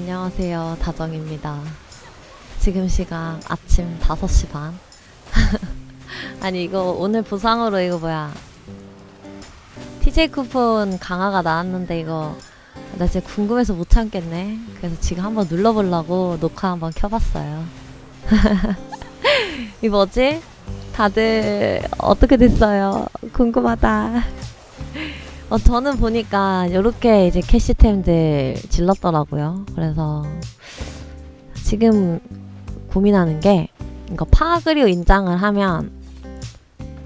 안녕하세요. 다정입니다. 지금 시각 아침 5시 반. 아니, 이거 오늘 보상으로 이거 뭐야. TJ 쿠폰 강화가 나왔는데 이거 나 진짜 궁금해서 못 참겠네. 그래서 지금 한번 눌러보려고 녹화 한번 켜봤어요. 이 뭐지? 다들 어떻게 됐어요? 궁금하다. 어, 저는 보니까 이렇게 이제 캐시템들 질렀더라고요. 그래서 지금 고민하는 게 이거 파그리오 인장을 하면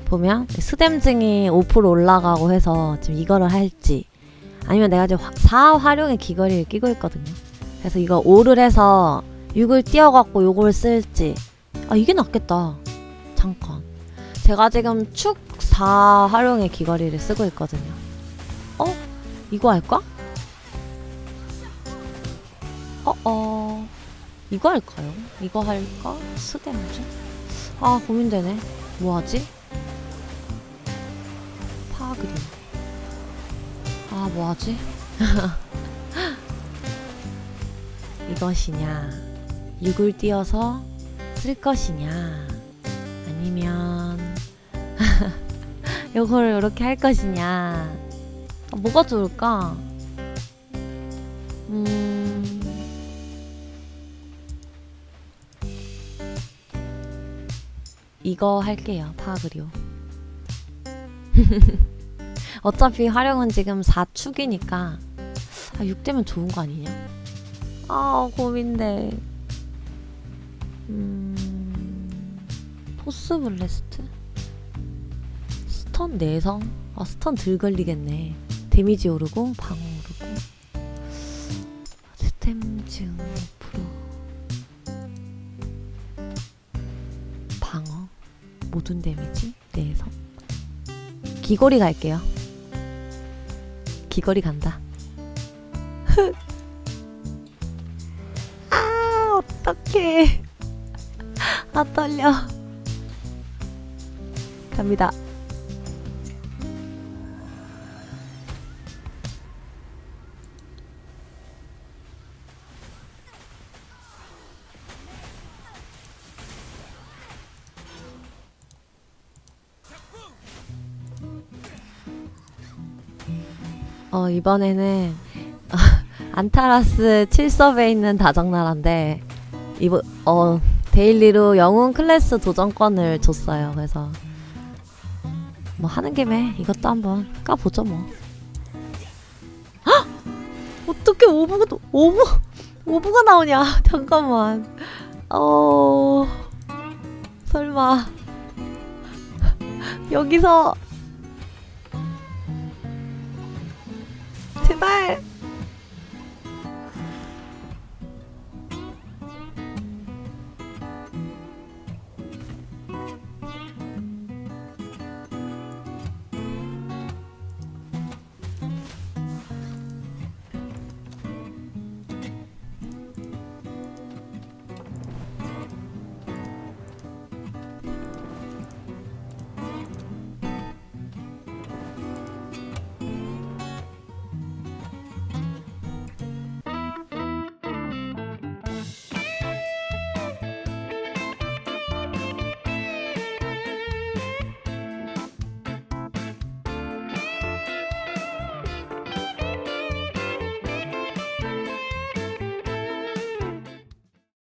보면 스댐증이 5% 올라가고 해서 지금 이거를 할지 아니면 내가 지금 4 활용의 귀걸이를 끼고 있거든요. 그래서 이거 5를 해서 6을 띄어갖고 요걸 쓸지 아 이게 낫겠다. 잠깐. 제가 지금 축 4 활용의 귀걸이를 쓰고 있거든요. 어? 이거 할까? 어, 어. 이거 할까요? 이거 할까? 스댐즈? 아, 고민되네. 뭐 하지? 파그림. 아, 뭐 하지? 이것이냐? 6을 띄어서 쓸 것이냐? 아니면 이걸 이렇게 할 것이냐? 아, 뭐가 좋을까? 음. 이거 할게요. 파그리오. 어차피 활용은 지금 4축이니까 아, 6되면 좋은 거 아니냐? 아, 고민돼. 음. 포스 블래스트? 스턴 내성? 아, 스턴 들 걸리겠네. 데미지 오르고 방어 오르고. 스템증 5% 방어? 모든 데미지 내에서? 귀걸이 갈게요. 귀걸이 간다. 아 어떡해. 아 떨려. 갑니다 어, 이번에는 안타라스 7섭에 있는 다정나라인데 이번 어 데일리로 영웅 클래스 도전권을 줬어요. 그래서 뭐 하는 김에 이것도 한번 까보죠 뭐. 헉! 어떻게 오브가 또 오브 오브가 나오냐? 잠깐만. 어 설마 여기서 제발